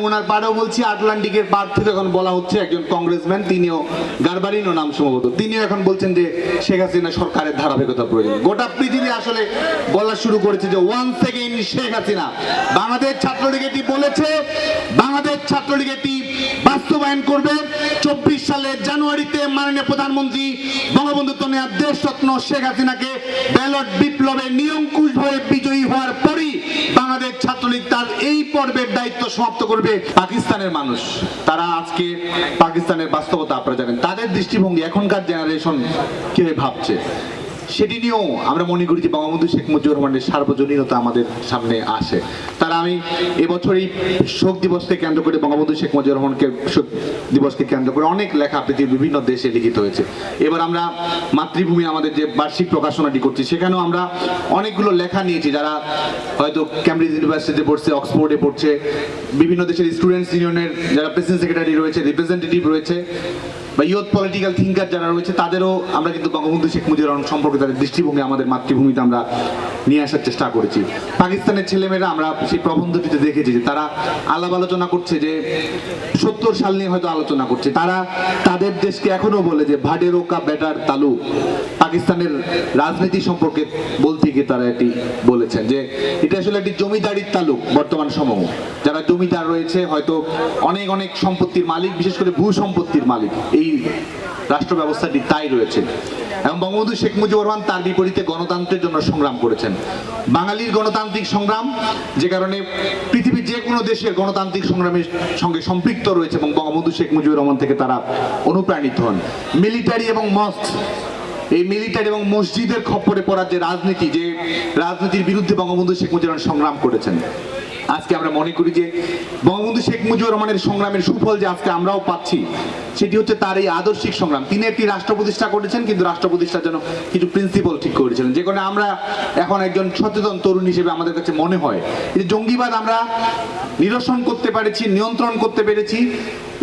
যমুনার পাড়েও বলছি, আটলান্টিকের পার থেকে এখন বলা হচ্ছে, একজন কংগ্রেসম্যান, তিনিও গারবারিনও নাম সম্ভবত। তিনিও এখন বলছেন যে, শেখ হাসিনা সরকারের ধারাবাহিকতা প্রয়োজন। গোটা পৃথিবী আসলে বলা শুরু করেছে যে ওয়ান সেকেন্ড শেখ হাসিনা। বাংলাদেশ ছাত্রলীগ এটি বলেছে, বাংলাদেশ ছাত্রলীগ এটি বাস্তবায়ন করবে। চব্বিশ সালের জানুয়ারিতে মাননীয় প্রধানমন্ত্রী বঙ্গবন্ধু তনয়া দেশরত্ন শেখ হাসিনাকে ব্যালট বিপ্লবে নিরঙ্কুশ ভাবে বিজয়ী হওয়ার পরই বাংলাদেশ ছাত্রলীগ তার এই পর্বের দায়িত্ব সমাপ্ত করবে পাকিস্তানের মানুষ। তারা আজকে পাকিস্তানের বাস্তবতা আপনারা জানেন। তাদের দৃষ্টিভঙ্গি এখনকার জেনারেশন কীভাবে ভাবছে? সেটি নিয়েও আমরা মনে করি যে বঙ্গবন্ধু শেখ মুজিবুর রহমানের সার্বজনীনতা আমাদের সামনে আসে। তারা আমি এবছর এই শোক দিবসকে কেন্দ্র করে বঙ্গবন্ধু শেখ মুজিবুর রহমানকে শোক দিবসকে কেন্দ্র করে অনেক লেখা পৃথিবীর বিভিন্ন দেশে লিখিত হয়েছে। এবার আমরা মাতৃভূমি আমাদের যে বার্ষিক প্রকাশনাটি করছি, সেখানেও আমরা অনেকগুলো লেখা নিয়েছি যারা হয়তো ক্যামব্রিজ ইউনিভার্সিটিতে পড়ছে অক্সফোর্ডে পড়ছে, বিভিন্ন দেশের স্টুডেন্টস ইউনিয়নের যারা প্রেসিডেন্ট সেক্রেটারি রয়েছে রিপ্রেজেন্টেটিভ রয়েছে। বা ইয়ুথ পলিটিক্যাল থিঙ্কার যারা রয়েছে, তাদেরও আমরা কিন্তু বঙ্গবন্ধু শেখ মুজিবুর রহমান সম্পর্কে তাদের দৃষ্টিভঙ্গি, আমাদের মাতৃভূমিতে আমরা নিয়ে আসার চেষ্টা করেছি। পাকিস্তানের ছেলেমেয়েরা আমরা সেই প্রবন্ধটিতে দেখেছি যে তারা আলাপ আলোচনা করছে যে সত্তর সাল নিয়ে হয়তো আলোচনা করছে। তারা তাদের দেশকে এখনও বলে যে ভাডেরোকা ব্যাটার তালু। পাকিস্তানের রাজনীতি সম্পর্কে বলতে গিয়ে তারা এটি বলেছেন যে এটা আসলে একটি জমিদারির তালুক বর্তমান সমূহ যারা জমিদার রয়েছে, হয়তো অনেক অনেক সম্পত্তির মালিক, বিশেষ করে ভূ সম্পত্তির মালিক। এই রাষ্ট্র ব্যবস্থাটি তাই রয়েছে। এবং বঙ্গবন্ধু শেখ মুজিবুর রহমান তার বিপরীতে গণতন্ত্রের জন্য সংগ্রাম করেছেন। বাঙালির গণতান্ত্রিক সংগ্রাম, যে কারণে পৃথিবীর যে কোনো দেশের গণতান্ত্রিক সংগ্রামের সঙ্গে সম্পৃক্ত রয়েছে এবং বঙ্গবন্ধু শেখ মুজিবুর রহমান থেকে তারা অনুপ্রাণিত হন। মিলিটারি এবং মস্ক এই মিলিটারি এবং মসজিদের খপ্পরে পড়ার যে রাজনীতি, যে রাজনীতির বিরুদ্ধে বঙ্গবন্ধু শেখ মুজিবুর রহমান সংগ্রাম করেছেন। আজকে আমরা মনে করি যে বঙ্গবন্ধু শেখ মুজিবুর রহমানের সংগ্রামের সুফল যে আজকে আমরাও পাচ্ছি, সেটি হচ্ছে তার এই আদর্শিক সংগ্রাম। তিনি একটি রাষ্ট্র প্রতিষ্ঠা করেছেন, কিন্তু রাষ্ট্র প্রতিষ্ঠার জন্য কিছু প্রিন্সিপাল ঠিক করেছিলেন, যে কারণে আমরা এখন একজন সচেতন তরুণ হিসেবে আমাদের কাছে মনে হয়। যে জঙ্গিবাদ আমরা নিরসন করতে পেরেছি, নিয়ন্ত্রণ করতে পেরেছি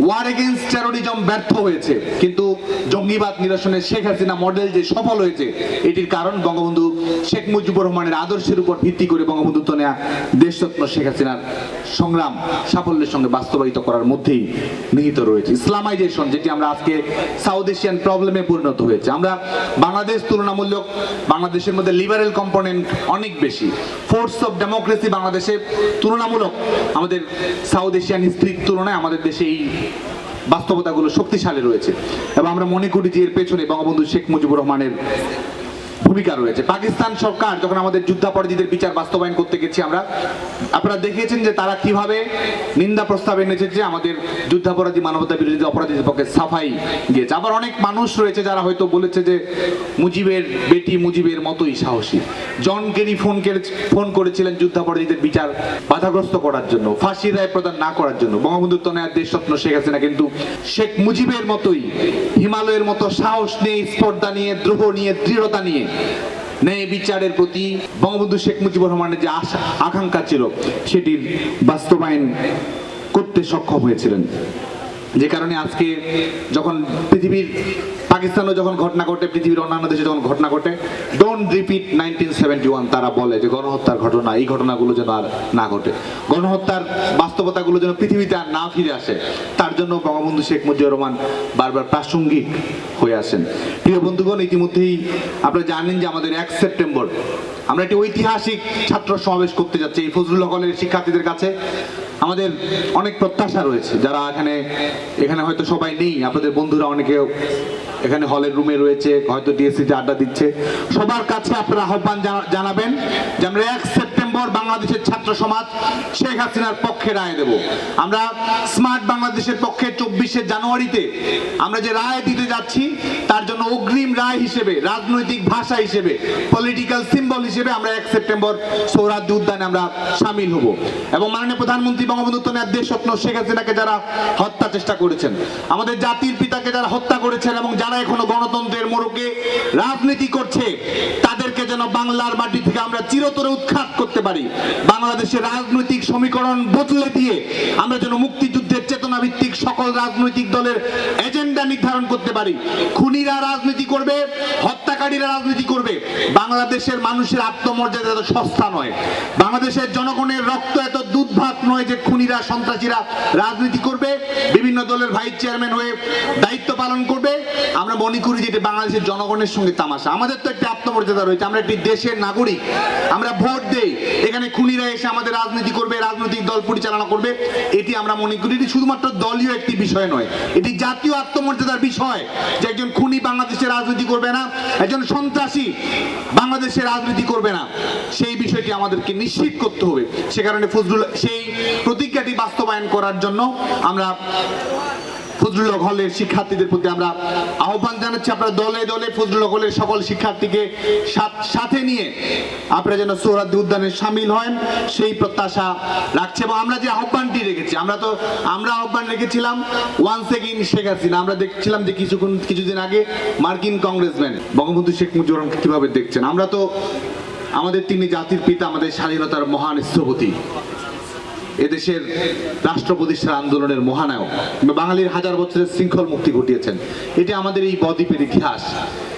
ওয়ার এগেনস্ট টেরোরিজম ব্যর্থ হয়েছে। কিন্তু জঙ্গিবাদ নিরসনে শেখ হাসিনা মডেল যে সফল হয়েছে, এটির কারণ বঙ্গবন্ধু শেখ মুজিবুর রহমানের আদর্শের উপর ভিত্তি করে বঙ্গবন্ধু তনয়া দেশরত্ন শেখ হাসিনার সংগ্রাম সাফল্যের সঙ্গে বাস্তবায়িত করার মধ্যেই নিহিত রয়েছে। ইসলামাইজেশন যেটি আমরা আজকে সাউথ এশিয়ান প্রবলেমে পরিণত হয়েছে। আমরা বাংলাদেশ তুলনামূলক বাংলাদেশের মধ্যে লিবারেল কম্পোনেন্ট অনেক বেশি। ফোর্স অফ ডেমোক্রেসি বাংলাদেশে তুলনামূলক আমাদের সাউথ এশিয়ান হিস্ট্রির তুলনায় আমাদের দেশে এই বাস্তবতাগুলো শক্তিশালী রয়েছে। এবং আমরা মনে করি যে এর পেছনে বঙ্গবন্ধু শেখ মুজিবুর রহমানের ভূমিকা রয়েছে। পাকিস্তান সরকার যখন আমাদের যুদ্ধাপরাধীদের বিচার বাস্তবায়ন করতে গেছি, আমরা আপনারা দেখিয়েছেন যে তারা কীভাবে নিন্দা প্রস্তাব এনেছে যে আমাদের যুদ্ধাপরাধী মানবতা বিরোধী অপরাধীদের পক্ষে সাফাই দিয়েছে আবার অনেক মানুষ রয়েছে যারা হয়তো বলেছে যে মুজিবের বেটি মুজিবের মতোই সাহসী। জন কেরি ফোন ফোন করেছিলেন যুদ্ধাপরাধীদের বিচার বাধাগ্রস্ত করার জন্য, ফাঁসির রায় প্রদান না করার জন্য। বঙ্গবন্ধু তনয়ার দেশ স্বপ্ন শেখ হাসিনা, কিন্তু শেখ মুজিবের মতোই হিমালয়ের মতো সাহস নিয়ে, স্পর্ধা নিয়ে, দ্রোহ নিয়ে, দৃঢ়তা নিয়ে ন্যায় বিচারের প্রতি বঙ্গবন্ধু শেখ মুজিবুর রহমানের যে আশা, আকাঙ্ক্ষা ছিল, সেটির বাস্তবায়ন করতে সক্ষম হয়েছিলেন। যে কারণে আজকে যখন পৃথিবীর, পাকিস্তানও যখন ঘটনা ঘটে, পৃথিবীর অন্যান্য দেশে যখন ঘটনা ঘটে ডোন্ট রিপিট নাইনটিন ওয়ান তারা বলে যে গণহত্যার ঘটনা, এই ঘটনাগুলো যেন আর না ঘটে। গণহত্যার বাস্তবতাগুলো যেন পৃথিবীতে আর না ফিরে আসে, তার জন্য বঙ্গবন্ধু শেখ মুজিবুর রহমান বারবার প্রাসঙ্গিক হয়ে আসেন। প্রিয় বন্ধুগণ, ইতিমধ্যেই আপনারা জানেন যে আমাদের এক সেপ্টেম্বর, আমরা একটি ঐতিহাসিক ছাত্র সমাবেশ করতে যাচ্ছি এই ফজলুল হলের শিক্ষার্থীদের কাছে। আমাদের অনেক প্রত্যাশা রয়েছে যারা এখানে এখানে হয়তো সবাই নেই আপনাদের বন্ধুরা অনেকে এখানে হলের রুমে রয়েছে, হয়তো ডিএসসিতে আড্ডা দিচ্ছে। সবার কাছে আপনারা আহ্বান জানা- জানাবেন যে আমরা এক সেপ্টেম্বর বাংলাদেশের ছাত্র সমাজ, শেখ হাসিনার পক্ষে রায় দেব। আমরা স্মার্ট বাংলাদেশের পক্ষে চব্বিশে জানুয়ারিতে আমরা যে রায় দিতে যাচ্ছি, তার জন্য অগ্রিম রায় হিসেবে, রাজনৈতিক ভাষা হিসেবে পলিটিক্যাল সিম্বল হিসেবে আমরা এক সেপ্টেম্বর সৌরাজ্য উদ্যানে আমরা সামিল হব। এবং মাননীয় প্রধানমন্ত্রী বঙ্গবন্ধু তনয়ার দেশ স্বপ্ন শেখ হাসিনাকে যারা হত্যা চেষ্টা করেছেন, আমাদের জাতির পিতাকে যারা হত্যা করেছেন এবং যারা এখনও গণতন্ত্রের মোড়কে রাজনীতি করছে, তাদেরকে যেন বাংলার মাটি থেকে আমরা চিরতরে উৎখাত করতে পারি। বাংলাদেশের রাজনৈতিক সমীকরণ বদলে দিয়ে আমরা যেন মুক্তিযুদ্ধের চেতনা ভিত্তিক সকল রাজনৈতিক দলের এজেন্ডা নির্ধারণ করতে পারি। খুনিরা রাজনীতি করবে, হত্যাকারীরা রাজনীতি করবে। বাংলাদেশের মানুষের আত্মমর্যাদা এত সস্তা নয়। বাংলাদেশের জনগণের রক্ত এত দুধ উদ্ভাত নয় যে খুনিরা, সন্ত্রাসীরা রাজনীতি করবে। বিভিন্ন দলের ভাইস চেয়ারম্যান হয়ে দায়িত্ব পালন করবে। আমরা মনে করি যে বাংলাদেশের জনগণের সঙ্গে তামাশা। আমাদের তো একটা আত্মমর্যাদা রয়েছে। আমরা একটি দেশের নাগরিক। আমরা ভোট দেই। এখানে খুনিরা এসে আমাদের রাজনীতি করবে, রাজনৈতিক দল পরিচালনা করবে। এটি আমরা মনে করি এটি শুধুমাত্র দলীয় একটি বিষয় নয়, এটি জাতীয় আত্মমর্যাদার বিষয় যে একজন খুনি বাংলাদেশে রাজনীতি করবে না, একজন সন্ত্রাসী বাংলাদেশে রাজনীতি করবে না। সেই বিষয়টি আমাদেরকে নিশ্চিত করতে হবে। সে কারণে ফজলুল সেই প্রতিজ্ঞাটি বাস্তবায়ন করার জন্য আমরা ফজলুল হলের শিক্ষার্থীদের প্রতি আমরা আহ্বান জানাচ্ছি। আপনারা দলে দলে ফজলুল হলের সকল শিক্ষার্থীকে সাথ- নিয়ে আপনারা যেন সোহরাদ্দি উদ্যানে সামিল হন, সেই প্রত্যাশা রাখছে এবং আমরা যে আহ্বানটি রেখেছি, আমরা তো আমরা আহ্বান রেখেছিলাম ওয়ান সেকেন্ড শেখ হাসিনা। আমরা দেখছিলাম যে কিছুক্ষণ কিছুদিন আগে মার্কিন কংগ্রেসম্যান বঙ্গবন্ধু শেখ মুজিবুর রহমানকে কীভাবে দেখছেন। আমরা তো আমাদের তিনি জাতির পিতা, আমাদের স্বাধীনতার মহান স্থপতি। এদেশের রাষ্ট্র প্রতিষ্ঠার আন্দোলনের মহানায়ক। বাঙালির হাজার বছরের শৃঙ্খল মুক্তি ঘটিয়েছেন। এটি আমাদের এই বদ্বীপের ইতিহাস।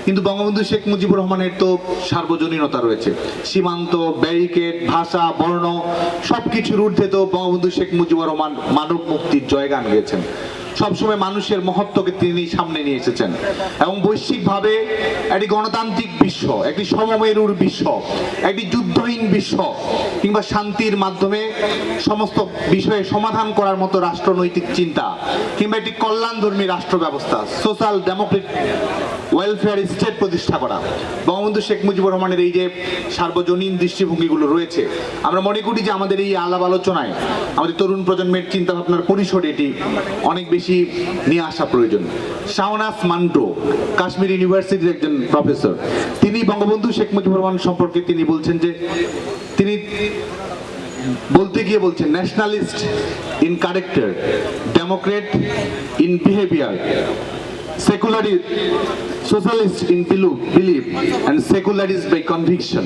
কিন্তু বঙ্গবন্ধু শেখ মুজিবুর রহমানের তো সার্বজনীনতা রয়েছে। সীমান্ত, ব্যারিকেড, ভাষা, বর্ণ, সবকিছুর ঊর্ধ্বে তো বঙ্গবন্ধু শেখ মুজিবুর রহমান মানব মুক্তির জয়গান গেয়েছেন। সবসময় মানুষের মহত্বকে তিনি সামনে নিয়ে এসেছেন। এবং বৈশ্বিকভাবে একটি গণতান্ত্রিক বিশ্ব, একটি সমমেরুর বিশ্ব, একটি যুদ্ধহীন বিশ্ব, কিংবা শান্তির মাধ্যমে সমস্ত বিষয়ে সমাধান করার মতো রাষ্ট্রনৈতিক চিন্তা, কিংবা একটি কল্যাণধর্মী রাষ্ট্র ব্যবস্থা সোশ্যাল ডেমোক্রেট ওয়েলফেয়ার স্টেট প্রতিষ্ঠা করা। বঙ্গবন্ধু শেখ মুজিবুর রহমানের এই যে সার্বজনীন দৃষ্টিভঙ্গিগুলো রয়েছে, আমরা মনে করি যে আমাদের এই আলাপ আলোচনায় আমাদের তরুণ প্রজন্মের চিন্তা ভাবনার পরিসরে এটি অনেক বেশি নিয়ে আসা প্রয়োজন। শাওনাস মান্টো, কাশ্মীর ইউনিভার্সিটির একজন প্রফেসর। তিনি বঙ্গবন্ধু শেখ মুজিবুর রহমান সম্পর্কে তিনি বলছেন যে, তিনি বলতে গিয়ে বলছেন nationalist in character democrat in behaviour secular socialist in belief and secularist by conviction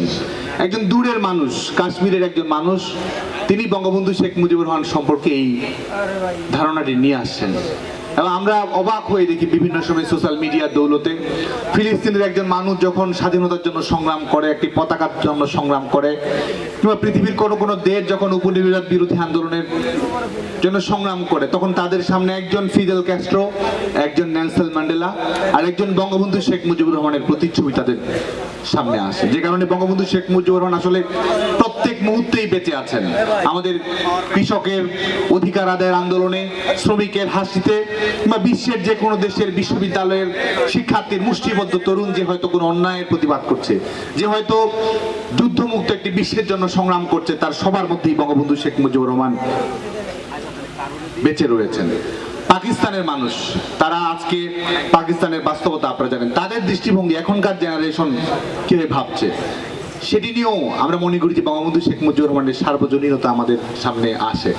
একজন দূরের মানুষ, কাশ্মীরের একজন মানুষ তিনি বঙ্গবন্ধু শেখ মুজিবুর রহমান সম্পর্কে এই ধারণাটি নিয়ে আসছেন। এবং আমরা অবাক হয়ে দেখি বিভিন্ন সময় সোশ্যাল মিডিয়ার দৌলতে ফিলিস্তিনের একজন মানুষ যখন স্বাধীনতার জন্য সংগ্রাম করে, একটি পতাকার জন্য সংগ্রাম করে, কিংবা পৃথিবীর কোনো কোনো দেশ যখন উপনিবেশবাদ বিরোধী আন্দোলনের জন্য সংগ্রাম করে, তখন তাদের সামনে একজন ফিদেল ক্যাস্ট্রো, একজন নেলসন ম্যান্ডেলা আর একজন বঙ্গবন্ধু শেখ মুজিবুর রহমানের প্রতিচ্ছবি তাদের সামনে আসে। যে কারণে বঙ্গবন্ধু শেখ মুজিবুর রহমান আসলে প্রত্যেক মুহূর্তেই বেঁচে আছেন। আমাদের কৃষকের অধিকার আদায়ের আন্দোলনে, শ্রমিকের হাসিতে বা বিশ্বের যে কোনো দেশের বিশ্ববিদ্যালয়ের শিক্ষার্থীর মুষ্টিবদ্ধ তরুণ যে হয়তো কোনো অন্যায়ের প্রতিবাদ করছে, যে হয়তো যুদ্ধমুক্ত একটি বিশ্বের জন্য সংগ্রাম করছে, তার সবার মধ্যেই বঙ্গবন্ধু শেখ মুজিবুর রহমান বেঁচে রয়েছেন। পাকিস্তানের মানুষ, তারা আজকে পাকিস্তানের বাস্তবতা আপনারা জানেন। তাদের দৃষ্টিভঙ্গি এখনকার জেনারেশন কীভাবে ভাবছে? সেটি নিয়েও আমরা মনে করি যে বঙ্গবন্ধু শেখ মুজিবুর রহমানের সার্বজনীনতা আমাদের সামনে আসে।